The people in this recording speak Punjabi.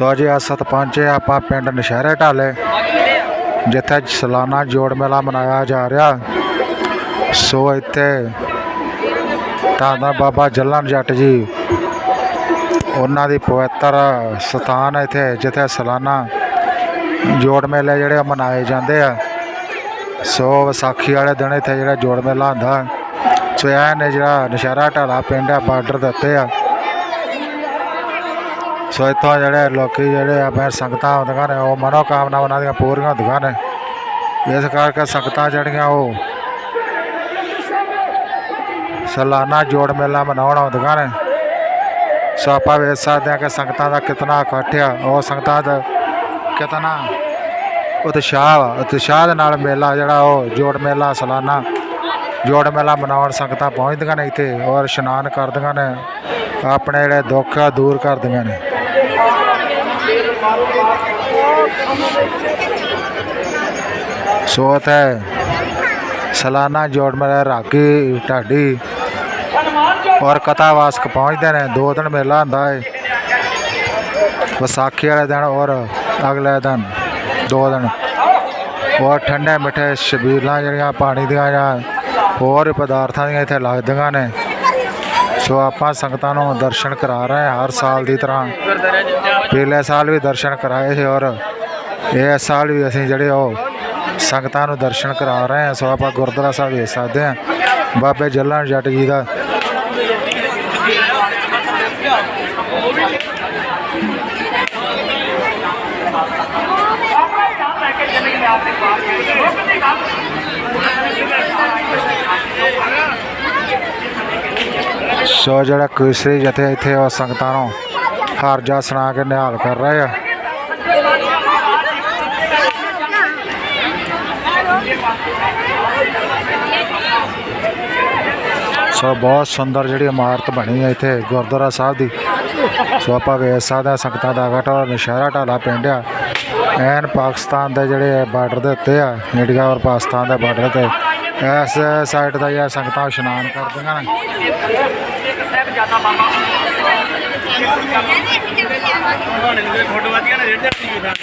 ਸੋ ਜੀ ਅੱਜ ਸਤ ਪਹੁੰਚੇ ਆਪਾਂ ਪਿੰਡ ਨਸ਼ਹਿਰੇ ਢਾਲੇ, ਜਿੱਥੇ ਸਾਲਾਨਾ ਜੋੜ ਮੇਲਾ ਮਨਾਇਆ ਜਾ ਰਿਹਾ। ਸੋ ਇੱਥੇ ਧੰਨ ਬਾਬਾ ਜੱਲਨ ਜੱਟ ਜੀ, ਉਹਨਾਂ ਦੀ ਪਵਿੱਤਰ ਸਥਾਨ ਇੱਥੇ, ਜਿੱਥੇ ਸਾਲਾਨਾ ਜੋੜ ਮੇਲੇ ਜਿਹੜੇ ਆ ਮਨਾਏ ਜਾਂਦੇ ਆ। ਸੋ ਵਿਸਾਖੀ ਵਾਲੇ ਦਿਨ ਇੱਥੇ ਜਿਹੜਾ ਜੋੜ ਮੇਲਾ ਹੁੰਦਾ, ਸੋ ਇਹ ਨੇ ਜਿਹੜਾ ਨਸ਼ਹਿਰਾ ਢਾਲਾ, ਪਿੰਡ ਆ, ਬਾਰਡਰ ਦੇ ਉੱਤੇ ਆ। ਸੋ ਇੱਥੋਂ ਜਿਹੜੇ ਲੋਕੀ ਜਿਹੜੇ ਆਪਣੇ ਸੰਗਤਾਂ ਆਉਂਦੀਆਂ ਨੇ, ਉਹ ਮਨੋ ਉਹਨਾਂ ਦੀਆਂ ਪੂਰੀਆਂ ਹੁੰਦੀਆਂ ਨੇ। ਇਸ ਕਰਕੇ ਸੰਗਤਾਂ ਜਿਹੜੀਆਂ ਉਹ ਸਾਲਾਨਾ ਜੋੜ ਮੇਲਾ ਮਨਾਉਣ ਆਉਂਦੀਆਂ ਨੇ। ਸੋ ਆਪਾਂ ਵੇਖ ਸਕਦੇ ਹਾਂ ਕਿ ਸੰਗਤਾਂ ਦਾ ਕਿਤਨਾ ਇਕੱਠ ਆ। ਉਹ ਸੰਗਤਾਂ ਦਾ ਕਿਤਨਾ ਉਤਸ਼ਾਹ ਉਤਸ਼ਾਹ ਦੇ ਨਾਲ ਮੇਲਾ ਜਿਹੜਾ ਉਹ ਜੋੜ ਮੇਲਾ, ਸਾਲਾਨਾ ਜੋੜ ਮੇਲਾ ਮਨਾਉਣ ਸੰਗਤਾਂ ਪਹੁੰਚਦੀਆਂ ਨੇ ਇੱਥੇ ਔਰ ਇਸ਼ਨਾਨ ਕਰਦੀਆਂ ਨੇ। ਆਪਣੇ ਜਿਹੜੇ ਦੁੱਖ ਆ, ਦੂਰ ਕਰਦੀਆਂ ਨੇ। ਸੋ ਤੇ ਸਾਲਾਨਾ ਜੋੜ ਮੇਲਾ ਰਾਗੀ ਢਾਡੀ ਔਰ ਕਥਾਵਾਸਕ ਪਹੁੰਚਦੇ ਨੇ। ਦੋ ਦਿਨ ਮੇਲਾ ਹੁੰਦਾ ਹੈ ਵਿਸਾਖੀ ਵਾਲੇ ਦਿਨ ਔਰ ਅਗਲੇ ਦਿਨ ਦੋ ਦਿਨ। ਔਰ ਠੰਡੇ ਮਿੱਠੇ ਸ਼ਬੀਲਾਂ ਜਿਹੜੀਆਂ ਪਾਣੀ ਦੀਆਂ ਜਾਂ ਹੋਰ ਪਦਾਰਥਾਂ ਦੀਆਂ ਇੱਥੇ ਲੱਗਦੀਆਂ ਨੇ। ਸੋ ਆਪਾਂ ਸੰਗਤਾਂ ਨੂੰ ਦਰਸ਼ਨ ਕਰਾ ਰਹੇ ਹਾਂ ਹਰ ਸਾਲ ਦੀ ਤਰ੍ਹਾਂ। ਪਿਛਲੇ ਸਾਲ ਵੀ ਦਰਸ਼ਨ ਕਰਾਏ ਸੀ ਔਰ ਇਸ ਸਾਲ ਵੀ ਅਸੀਂ ਜਿਹੜੇ ਉਹ ਸੰਗਤਾਂ ਨੂੰ ਦਰਸ਼ਨ ਕਰਾ ਰਹੇ ਹਾਂ, ਸੋ ਆਪਾਂ ਗੁਰਦੁਆਰਾ ਸਾਹਿਬ ਵੇਖ ਸਕਦੇ ਹਾਂ। ਬਾਬੇ ਜੱਲਣ ਜੱਟ ਜੀ ਦਾ ਸੋ ਜਿਹੜਾ ਕੇਸਰੀ ਜਥੇ ਇੱਥੇ ਉਹ ਸੰਗਤਾਂ ਨੂੰ ਹਰਜਾ ਸੁਣਾ ਕੇ ਨਿਹਾਲ ਕਰ ਰਹੇ ਆ। ਸੋ ਬਹੁਤ ਸੁੰਦਰ ਜਿਹੜੀ ਇਮਾਰਤ ਬਣੀ ਹੈ ਇੱਥੇ ਗੁਰਦੁਆਰਾ ਸਾਹਿਬ ਦੀ। ਸੋ ਆਪਾਂ ਵੇਖ ਸਕਦੇ ਹਾਂ ਸੰਗਤਾਂ ਦਾ ਇਕੱਠ ਔਰ ਨਸ਼ਹਿਰਾ ਢਾਲਾ ਪਿੰਡ ਆ। ਐਨ ਪਾਕਿਸਤਾਨ ਦੇ ਜਿਹੜੇ ਬਾਰਡਰ ਦੇ ਉੱਤੇ ਆ, ਇੰਡੀਆ ਔਰ ਪਾਕਿਸਤਾਨ ਦੇ ਬਾਰਡਰ ਤੇ। ਇਸ ਸਾਈਡ ਦਾ ਜਿਹੜਾ ਸੰਗਤਾਂ ਇਸ਼ਨਾਨ ਕਰਦੀਆਂ ਨੇ। ਫੋਟੋ ਵਧੀਆ ਨਾ ਜਿਹੜੇ ਟੀਵੀ ਦਾ